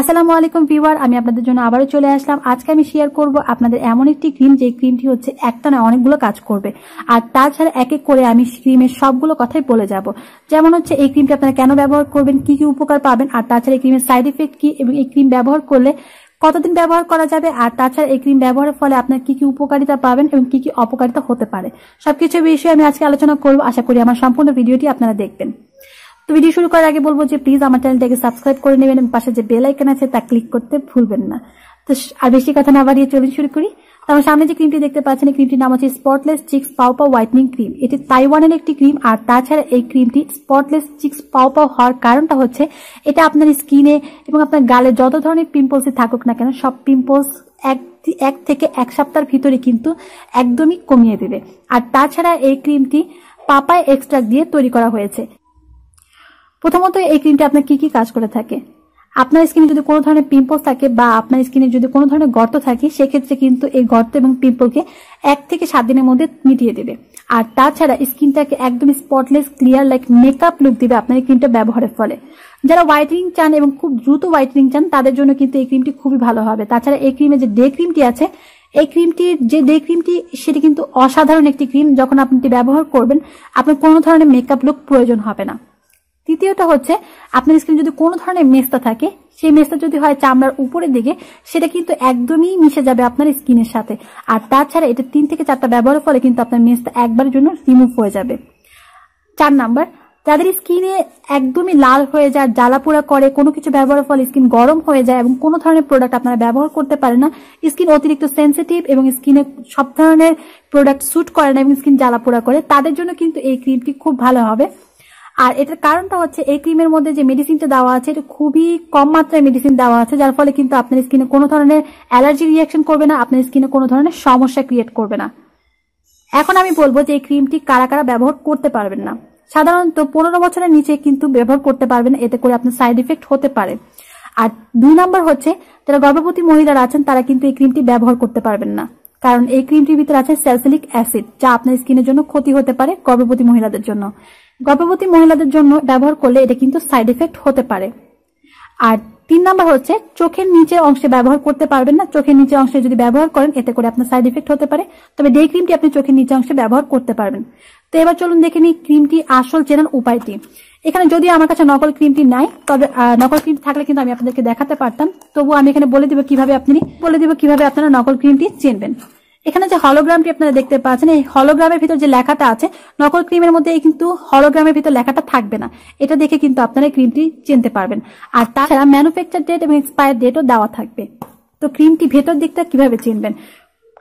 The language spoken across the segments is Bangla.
আসসালামু আলাইকুম ভিউয়ার, আমি আপনাদের জন্য আবারও চলে আসলাম। আজকে আমি শেয়ার করব আপনাদের এমন একটি ক্রিম যে ক্রিমটি হচ্ছে একটা না অনেকগুলো কাজ করবে। আর তাছাড়া এক এক করে আমি ক্রিমের সবগুলো কথাই বলে যাব। যেমন হচ্ছে, এই ক্রিমটি আপনারা কেন ব্যবহার করবেন, কি কি উপকার পাবেন, আর তাছাড়া এই ক্রিমের সাইড ইফেক্ট কি, এবং এই ক্রিম ব্যবহার করলে কতদিন ব্যবহার করা যাবে, আর তাছাড়া এই ক্রিম ব্যবহারের ফলে আপনার কি কি উপকারিতা পাবেন এবং কি কি অপকারিতা হতে পারে। সবকিছু বিষয়ে আমি আজকে আলোচনা করব। আশা করি আমার সম্পূর্ণ ভিডিওটি আপনারা দেখবেন। তো ভিডিও শুরু করার আগে বলব যে প্লিজ আমার চ্যানেলটাকে সাবস্ক্রাইব করে নেবেন। এবং পাশে যে বেল আইকন আছে, তা ক্লিক করতে ভুলবেন না। তো আর বেশি কথা না বাড়িয়ে চলুন শুরু করি। তো আমার সামনে যে ক্রিমটি দেখতে পাচ্ছেন, এই ক্রিমটির নাম হচ্ছে স্পটলেস চিক্স পাও পাও হোয়াইটনিং ক্রিম এটি তাইওয়ানের একটি ক্রিম আর তাছাড়া এই ক্রিমটি স্পটলেস চিক্স পাও পাও হওয়ার কারণটা হচ্ছে, এটা আপনার স্কিনে এবং আপনার গালে যত ধরনের পিম্পলসই থাকুক না কেন, সব পিম্পলস এক এক থেকে এক সপ্তাহের ভিতরে কিন্তু একদমই কমিয়ে দেবে। আর তাছাড়া এই ক্রিমটি পাপায় এক্সট্রা দিয়ে তৈরি করা হয়েছে। প্রথমত এই ক্রিমটা আপনার কি কি কাজ করে থাকে? আপনার স্কিনে যদি কোনো ধরনের পিম্পলস থাকে বা আপনার স্কিনে যদি কোনো ধরনের গর্ত থাকে, সেক্ষেত্রে কিন্তু এই গর্ত এবং পিম্পলকে এক থেকে সাত দিনের মধ্যে মিটিয়ে দেবে। আর তাছাড়া স্কিনটাকে একদম spotless clear like makeup look দিবে আপনার এই ক্রিমটা ব্যবহারের ফলে। যারা হোয়াইটনিং চান এবং খুব দ্রুত হোয়াইটনিং চান, তাদের জন্য কিন্তু এই ক্রিমটি খুবই ভালো হবে। তাছাড়া এই ক্রিমের যে ডে ক্রিমটি আছে, এই ক্রিমটির যে ডে ক্রিমটি সেটি কিন্তু অসাধারণ একটি ক্রিম যখন আপনি ব্যবহার করবেন, আপনার কোনো ধরনের মেকআপ লুক প্রয়োজন হবে না। তৃতীয়টা হচ্ছে, আপনার স্কিন যদি কোনো ধরনের মেস্তা থাকে, সেই মেস্তা যদি হয় চামড়ার উপরের দিকে, সেটা কিন্তু একদমই মিশে যাবে আপনার স্কিনের সাথে। আর তাছাড়া এটা তিন থেকে চারটা ব্যবহারের ফলে কিন্তু আপনার মেস্তা একবারের জন্য রিমুভ হয়ে যাবে। চার নাম্বার, যাদের স্কিনে একদমই লাল হয়ে যায়, জ্বালাপোড়া করে, কোনো কিছু ব্যবহারের ফলে স্কিন গরম হয়ে যায় এবং কোনো ধরনের প্রোডাক্ট আপনারা ব্যবহার করতে পারেন না স্কিন অতিরিক্ত সেন্সিটিভ এবং স্কিনে সব ধরনের প্রোডাক্ট স্যুট করে না এবং স্কিন জ্বালাপোড়া করে, তাদের জন্য কিন্তু এই ক্রিমটি খুব ভালো হবে। আর এটার কারণটা হচ্ছে এই ক্রিমের মধ্যে যে মেডিসিনটা দেওয়া আছে, এটা খুবই কম মাত্রায় মেডিসিন দেওয়া আছে, যার ফলে কিন্তু আপনার স্কিনে কোনো ধরনের অ্যালার্জি রিয়াকশন করবে না, আপনার স্কিনে কোনো ধরনের সমস্যা ক্রিয়েট করবে না। এখন আমি বলব যে এই ক্রিমটি কারা কারা ব্যবহার করতে পারবেন না। সাধারণত পনেরো বছরের নিচে কিন্তু ব্যবহার করতে পারবেন, এতে করে আপনার সাইড ইফেক্ট হতে পারে। আর দুই নম্বর হচ্ছে, যারা গর্ভবতী মহিলারা আছেন, তারা কিন্তু এই ক্রিমটি ব্যবহার করতে পারবেন না। কারণ এই ক্রিমটির ভিতরে আছে স্যালসিলিক অ্যাসিড যা আপনার স্কিনের জন্য ক্ষতি হতে পারে গর্ভবতী মহিলাদের জন্য। গর্ভবতী মহিলাদের জন্য ব্যবহার করলে এটা কিন্তু সাইড এফেক্ট হতে পারে। আর তিন নাম্বার হচ্ছে, চোখের নিচের অংশে ব্যবহার করতে পারবেন না। চোখের নিচের অংশে যদি ব্যবহার করেন, এতে করে আপনার সাইড এফেক্ট হতে পারে। তবে ডে ক্রিমটি আপনি চোখের নিচে অংশে ব্যবহার করতে পারবেন। তো এবার চলুন দেখে নিই ক্রিমটি আসল চেনার উপায়টি। এখানে যদি আমার কাছে নকল ক্রিমটি নাই, তবে নকল ক্রিম থাকলে কিন্তু আমি আপনাদেরকে দেখাতে পারতাম। তবু আমি এখানে বলে দিব কীভাবে আপনি, বলে দিব কীভাবে আপনারা নকল ক্রিমটি চিনবেন। এখানে যে হলোগ্রামটি আপনারা দেখতে পাচ্ছেন, এই হলোগ্রামের ভিতর যে লেখাটা আছে, নকল ক্রিমের মধ্যে কিন্তু হলোগ্রামের ভিতর লেখাটা থাকবে না। এটা দেখে কিন্তু আপনারা ক্রিমটি চিনতে পারবেন। আর তাছাড়া ম্যানুফ্যাকচার ডেট এবং এক্সপায়ার ডেটও দেওয়া থাকবে। তো ক্রিমটি ভেতর দিকটা কীভাবে চিনবেন?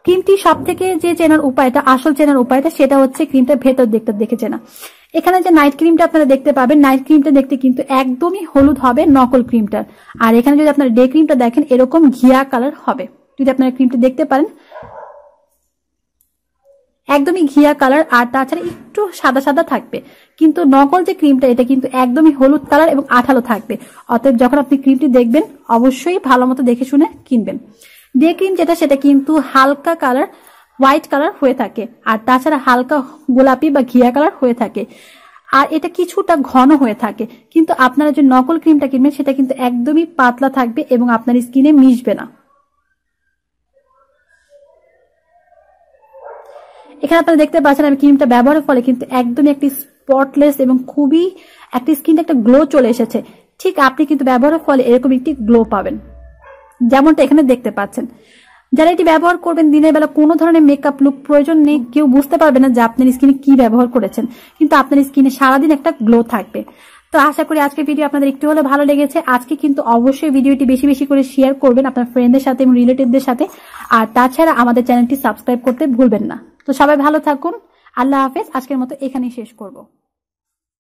ক্রিমটি সব থেকে যে চেনার উপায়টা, আসল চেনার উপায়টা, সেটা হচ্ছে ক্রিমটা ভেতর দিকটা দেখে চেনা। এখানে যে নাইট ক্রিমটা আপনারা দেখতে পাবেন নাইট ক্রিমটা দেখতে কিন্তু একদমই হলুদ হবে নকল ক্রিমটার আর এখানে যদি আপনারা ডে ক্রিমটা দেখেন, এরকম ঘিয়া কালার হবে। যদি আপনারা ক্রিমটা দেখতে পারেন একদমই ঘিয়া কালার আর তাছাড়া একটু সাদা সাদা থাকবে। কিন্তু নকল যে ক্রিমটা এটা কিন্তু একদমই হলুদ কালার এবং আঠালো থাকবে। অতএব যখন আপনি ক্রিমটি দেখবেন, অবশ্যই ভালো মতো দেখে শুনে কিনবেন। ডে ক্রিম যেটা, সেটা কিন্তু হালকা কালার হোয়াইট কালার হয়ে থাকে। আর তাছাড়া হালকা গোলাপি বা ঘিয়া কালার হয়ে থাকে। আর এটা কিছুটা ঘন হয়ে থাকে। কিন্তু আপনারা যে নকল ক্রিমটা কিনবেন, সেটা কিন্তু একদমই পাতলা থাকবে এবং আপনার স্কিনে মিশবে না। এখানে আপনারা দেখতে পাচ্ছেন আমি ক্রিমটা ব্যবহারের ফলে কিন্তু একদমই একটি স্পটলেস এবং খুবই একটি স্কিনটা একটা গ্লো চলে এসেছে। ঠিক আপনি কিন্তু ব্যবহারের ফলে এরকম একটি গ্লো পাবেন। যেমনটা এখানে দেখতে পাচ্ছেন। যারা এটি ব্যবহার করবেন, দিনের বেলা কোনো ধরনের মেকআপ লুক প্রয়োজন নেই। কেউ বুঝতে পারবে না যে আপনার স্কিনে কি ব্যবহার করেছেন। কিন্তু আপনার স্কিনে সারাদিন একটা গ্লো থাকবে। তো আশা করি আজকের ভিডিও আপনাদের একটু হলে ভালো লেগেছে। আজকে কিন্তু অবশ্যই ভিডিওটি বেশি বেশি করে শেয়ার করবেন আপনার ফ্রেন্ডদের সাথে এবং রিলেটিভদের সাথে। আর তাছাড়া আমাদের চ্যানেলটি সাবস্ক্রাইব করতে ভুলবেন না। তো সবাই ভালো থাকুন। আল্লাহ হাফেজ। আজকের মতো এখানেই শেষ করব।